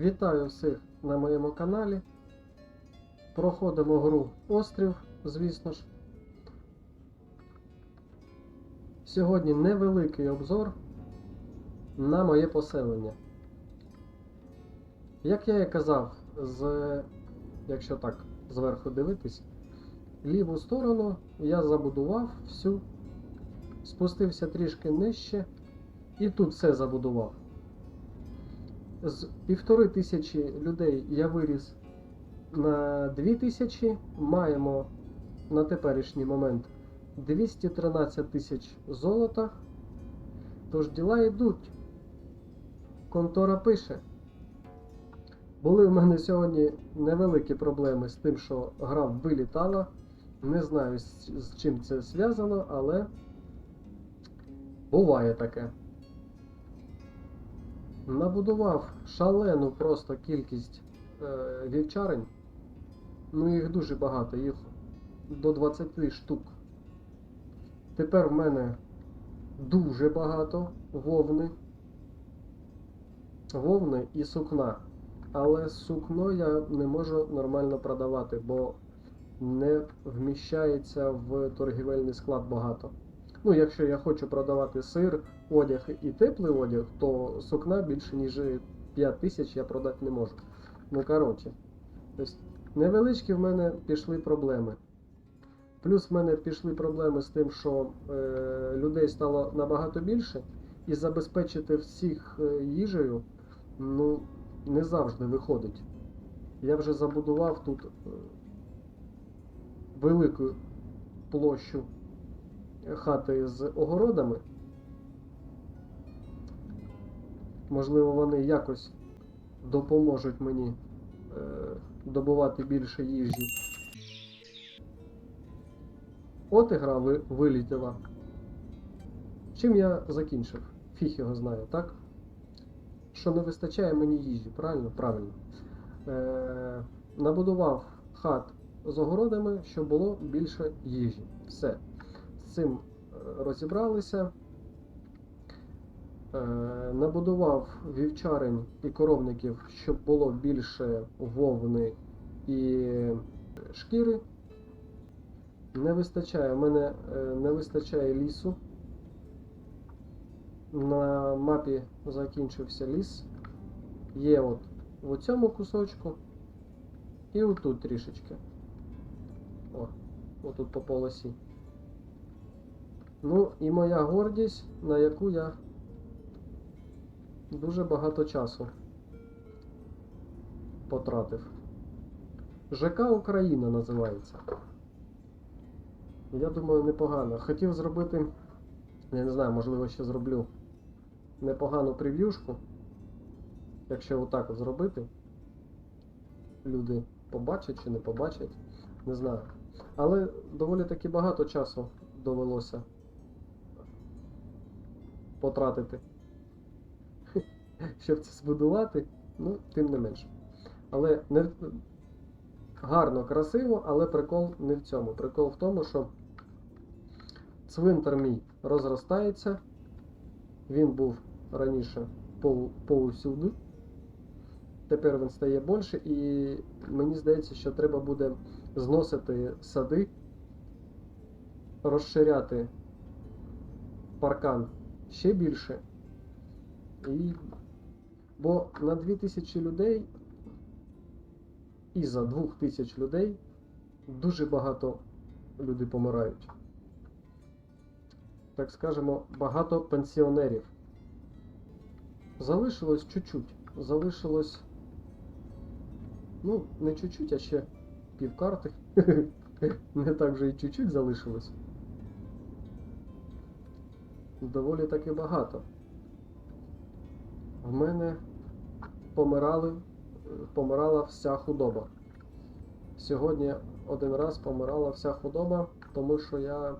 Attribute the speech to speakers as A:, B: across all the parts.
A: Вітаю всіх на моєму каналі. Проходимо гру Острів, звісно ж. Сьогодні невеликий обзор на моє поселення. Як я і казав, з, якщо так зверху дивитись, ліву сторону я забудував всю, спустився трішки нижче і тут все забудував. З півтори тисячі людей я виріс на дві тисячі. Маємо на теперішній момент 213 тисяч золота. Тож діла йдуть. Контора пише. Були в мене сьогодні невеликі проблеми з тим, що гра вилітала. Не знаю, з, чим це зв'язано, але буває таке. Набудував шалену просто кількість е, вівчарень. Ну їх дуже багато, їх до 20 штук. Тепер в мене дуже багато вовни. Вовни і сукна. Але сукно я не можу нормально продавати, бо не вміщається в торгівельний склад багато. Ну, якщо я хочу продавати сир, одяг і теплий одяг, то сукна більше ніж 5 тисяч я продати не можу. Ну коротше, тобто невеличкі в мене пішли проблеми. Плюс в мене пішли проблеми з тим, що е, людей стало набагато більше, і забезпечити всіх е, їжею ну, не завжди виходить. Я вже забудував тут е, велику площу хати з огородами. Можливо, вони якось допоможуть мені е, добувати більше їжі. От і гра ви, вилітіла. Чим я закінчив? Фіг його знаю, так? Що не вистачає мені їжі, правильно? Правильно. Е, набудував хат з огородами, щоб було більше їжі. Все. З цим е, розібралися. Е, набудував вівчарень і коровників, щоб було більше вовни і шкіри. Не вистачає, в мене е, не вистачає лісу. На мапі закінчився ліс. Є от в цьому кусочку і отут трішечки. О, отут по полосі. Ну і моя гордість, на яку я дуже багато часу потратив. ЖК Україна називається. Я думаю, непогано. Хотів зробити, я не знаю, можливо, ще зроблю непогану прев'юшку. Якщо отак от зробити, люди побачать чи не побачать, не знаю. Але доволі таки багато часу довелося потратити, щоб це збудувати, ну, тим не менше. Але не гарно, красиво, але прикол не в цьому. Прикол в тому, що цвинтар мій розростається. Він був раніше пов- повсюди. Тепер він стає більше, і мені здається, що треба буде зносити сади, розширяти паркан ще більше. І... Бо на 2000 людей і за 2000 людей дуже багато люди помирають. Так скажемо, багато пенсіонерів. Залишилось чуть-чуть. Залишилось. Ну, не чуть-чуть, а ще півкарти. Не так вже і чуть-чуть залишилось. Доволі таки багато. В мене помирали, помирала вся худоба. Сьогодні один раз помирала вся худоба, тому що я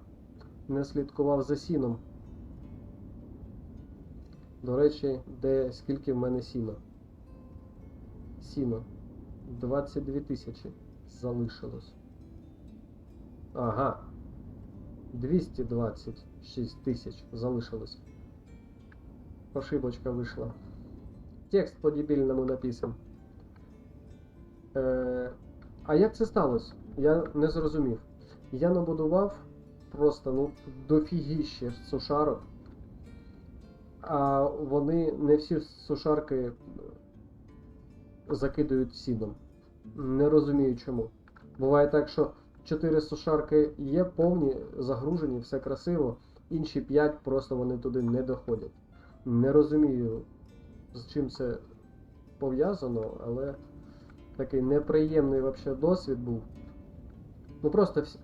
A: не слідкував за сіном. До речі, де скільки в мене сіна? Сіно. 22 тисячі залишилось. Ага. 226 тисяч залишилось. Ошибочка вийшла. Текст по-дебільному написан. Е, а як це сталося? Я не зрозумів. Я набудував просто ну, дофігіще сушарок. А вони не всі сушарки закидують сідом. Не розумію чому. Буває так, що 4 сушарки є повні, загружені, все красиво, інші 5 просто вони туди не доходять. Не розумію, з чим це пов'язано, але такий неприємний вообще досвід був. Ну просто всі,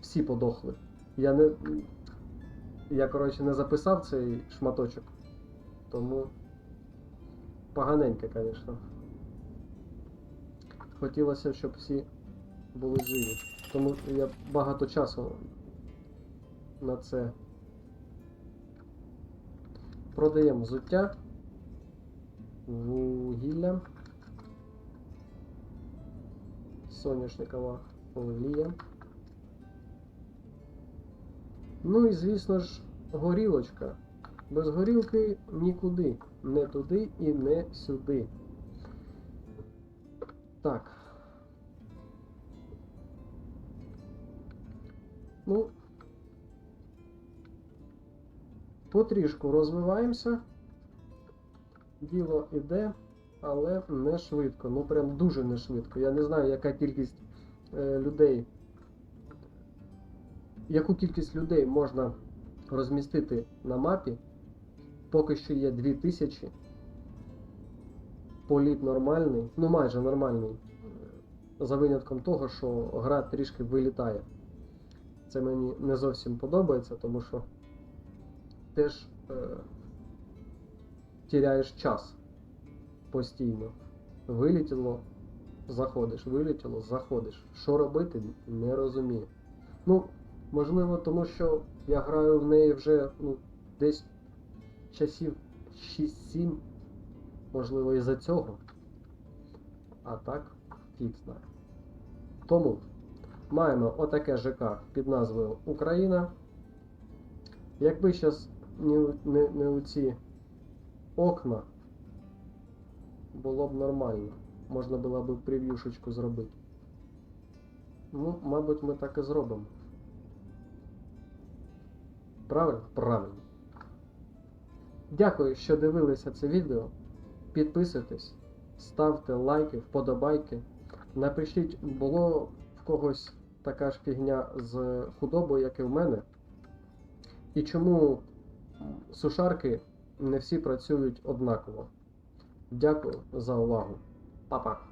A: всі подохли. Я не. Я, коротше, не записав цей шматочок. Тому поганенько, звісно. Хотілося, щоб всі були живі. Тому я багато часу на це. Продаємо взуття, вугілля, соняшникова олія. Ну і звісно ж, горілочка. Без горілки нікуди. Не туди і не сюди. Так. Ну, потрішку розвиваємося. Діло іде, але не швидко. Ну прям дуже не швидко. Я не знаю, яка кількість е, людей. Яку кількість людей можна розмістити на мапі. Поки що є 2000. Політ нормальний, ну майже нормальний. За винятком того, що гра трішки вилітає. Це мені не зовсім подобається, тому що теж е, тіряєш час постійно. Вилітіло, заходиш, вилітіло, заходиш. Що робити, не розумію. Ну, можливо, тому що я граю в неї вже ну, десь часів 6-7, можливо, із-за цього. А так, фіг знає. Тому маємо отаке ЖК під назвою Україна. Якби зараз не, не, не у ці окна, було б нормально. Можна було б прев'юшечку зробити. Ну, мабуть, ми так і зробимо. Правильно? Правильно. Дякую, що дивилися це відео. Підписуйтесь, ставте лайки, вподобайки. Напишіть, було в когось така ж фігня з худобою, як і в мене. І чому сушарки не всі працюють однаково. Дякую за увагу. Па-па.